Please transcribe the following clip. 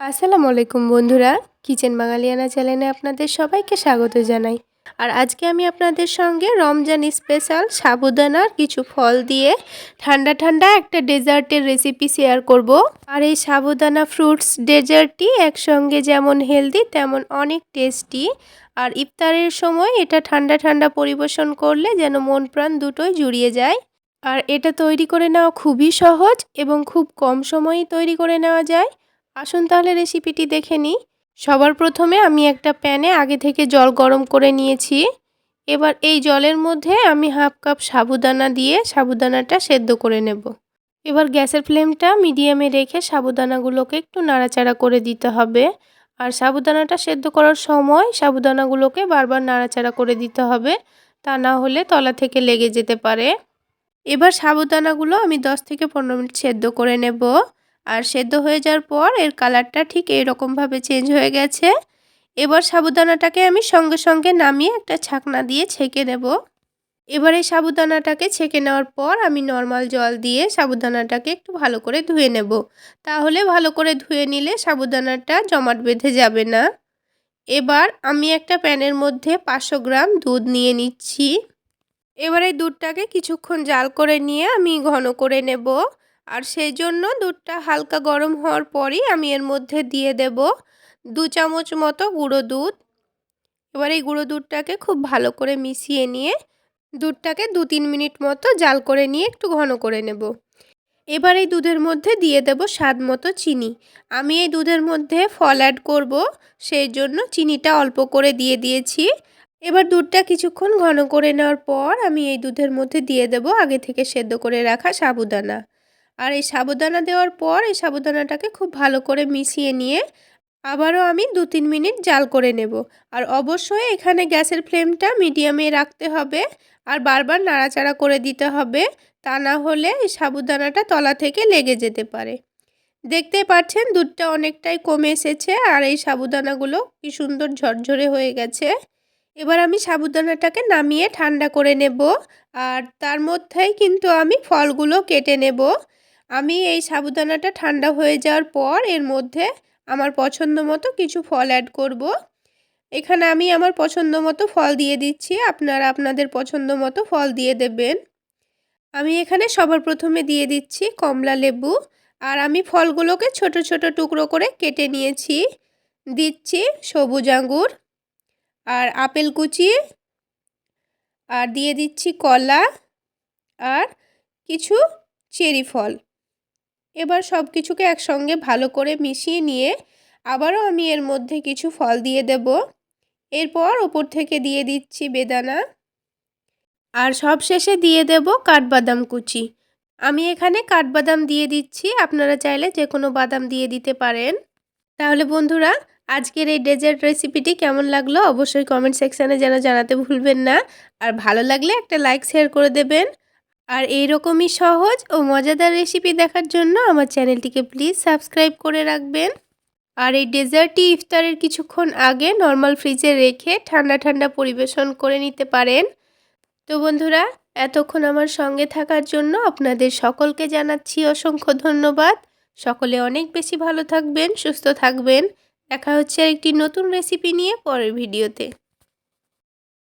আসসালামু আলাইকুম বন্ধুরা। কিচেন বাঙালিয়ানা চ্যানেলে আপনাদের সবাইকে স্বাগত জানাই। আর আজকে আমি আপনাদের সঙ্গে রমজান স্পেশাল সাবুদানার কিছু ফল দিয়ে ঠান্ডা ঠান্ডা একটা ডেজার্টের রেসিপি শেয়ার করব। আর এই সাবুদানা ফ্রুটস ডেজার্টটি একসঙ্গে যেমন হেলদি তেমন অনেক টেস্টি আর ইফতারের সময় এটা ঠান্ডা ঠান্ডা পরিবেশন করলে যেন মন প্রাণ দুটোই জুড়িয়ে যায়। আর এটা তৈরি করে নেওয়া খুবই সহজ এবং খুব কম সময়েই তৈরি করে নেওয়া যায়। আসুন তাহলে রেসিপিটি দেখে নিই। সবার প্রথমে আমি একটা প্যানে আগে থেকে জল গরম করে নিয়েছি। এবার এই জলের মধ্যে আমি হাফ কাপ সাবুদানা দিয়ে সাবুদানাটা সেদ্ধ করে নেব। এবার গ্যাসের ফ্লেমটা মিডিয়ামে রেখে সাবুদানাগুলোকে একটু নাড়াচাড়া করে দিতে হবে। আর সাবুদানাটা সেদ্ধ করার সময় সাবুদানাগুলোকে বারবার নাড়াচাড়া করে দিতে হবে। তা না হলে তলা থেকে লেগে যেতে পারে। এবার সাবুদানাগুলো আমি 10 থেকে পনেরো মিনিট সেদ্ধ করে নেব। আর সেদ্ধ হয়ে যাওয়ার পর এর কালারটা ঠিক এইরকমভাবে চেঞ্জ হয়ে গেছে। এবার সাবুদানাটাকে আমি সঙ্গে সঙ্গে নামিয়ে একটা ছাকনা দিয়ে ছেঁকে নেব। এবার এই সাবুদানাটাকে ছেঁকে নেওয়ার পর আমি নর্মাল জল দিয়ে সাবুদানাটাকে একটু ভালো করে ধুয়ে নেব। তাহলে ভালো করে ধুয়ে নিলে সাবুদানাটা জমাট বেঁধে যাবে না। এবার আমি একটা প্যানের মধ্যে পাঁচশো গ্রাম দুধ নিয়ে নিচ্ছি। এবার এই দুধটাকে কিছুক্ষণ জাল করে নিয়ে আমি ঘন করে নেব। আর সেই জন্য দুধটা হালকা গরম হওয়ার পরই আমি এর মধ্যে দিয়ে দেব দু চামচ মতো গুঁড়ো দুধ। এবার এই গুঁড়ো দুধটাকে খুব ভালো করে মিশিয়ে নিয়ে দুধটাকে দু তিন মিনিট মতো জাল করে নিয়ে একটু ঘন করে নেব। এবার এই দুধের মধ্যে দিয়ে দেব স্বাদ মতো চিনি। আমি এই দুধের মধ্যে ফল অ্যাড করব সেই জন্য চিনিটা অল্প করে দিয়ে দিয়েছি। এবার দুধটা কিছুক্ষণ ঘন করে নেওয়ার পর আমি এই দুধের মধ্যে দিয়ে দেব আগে থেকে সেদ্ধ করে রাখা সাবুদানা। আর এই সাবুদানা দেওয়ার পর এই সাবুদানাটাকে খুব ভালো করে মিশিয়ে নিয়ে আবারও আমি দু তিন মিনিট জাল করে নেব। আর অবশ্যই এখানে গ্যাসের ফ্লেমটা মিডিয়ামে রাখতে হবে আর বারবার নাড়াচাড়া করে দিতে হবে তা না হলে এই সাবুদানাটা তলা থেকে লেগে যেতে পারে। দেখতে পাচ্ছেন দুধটা অনেকটাই কমে এসেছে আর এই সাবুদানাগুলো কি সুন্দর ঝরঝরে হয়ে গেছে। এবার আমি সাবুদানাটাকে নামিয়ে ঠান্ডা করে নেব আর তার মধ্যেই কিন্তু আমি ফলগুলো কেটে নেব। আমি এই সাবুদানাটা ঠান্ডা হয়ে যাওয়ার পর এর মধ্যে আমার পছন্দ মতো কিছু ফল অ্যাড করব। এখানে আমি আমার পছন্দ মতো ফল দিয়ে দিচ্ছি। আপনারা আপনাদের পছন্দ মতো ফল দিয়ে দেবেন। আমি এখানে সবার প্রথমে দিয়ে দিচ্ছি কমলা লেবু। আর আমি ফলগুলোকে ছোট ছোট টুকরো করে কেটে নিয়েছি। দিচ্ছি সবুজ আঙ্গুর আর আপেল কুচি আর দিয়ে দিচ্ছি কলা আর কিছু চেরি ফল। এবার সব কিছুকে একসঙ্গে ভালো করে মিশিয়ে নিয়ে আবারও আমি এর মধ্যে কিছু ফল দিয়ে দেব। এরপর ওপর থেকে দিয়ে দিচ্ছি বেদানা। আর সব শেষে দিয়ে দেব কাঠবাদাম কুচি। আমি এখানে কাঠবাদাম দিয়ে দিচ্ছি, আপনারা চাইলে যে কোনো বাদাম দিয়ে দিতে পারেন। তাহলে বন্ধুরা, আজকের এই ডেজার্ট রেসিপিটি কেমন লাগল অবশ্যই কমেন্ট সেকশানে যেন জানাতে ভুলবেন না। আর ভালো লাগলে একটা লাইক, শেয়ার করে দেবেন। আর এইরকমই সহজ ও মজাদার রেসিপি দেখার জন্য আমার চ্যানেলটিকে প্লিজ সাবস্ক্রাইব করে রাখবেন। আর এই ডেজার্টটি ইফতারের কিছুক্ষণ আগে নর্মাল ফ্রিজে রেখে ঠান্ডা ঠান্ডা পরিবেশন করে নিতে পারেন। তো বন্ধুরা, এতক্ষণ আমার সঙ্গে থাকার জন্য আপনাদের সকলকে জানাচ্ছি অসংখ্য ধন্যবাদ। সকলে অনেক বেশি ভালো থাকবেন, সুস্থ থাকবেন। দেখা হচ্ছে একটি নতুন রেসিপি নিয়ে পরের ভিডিওতে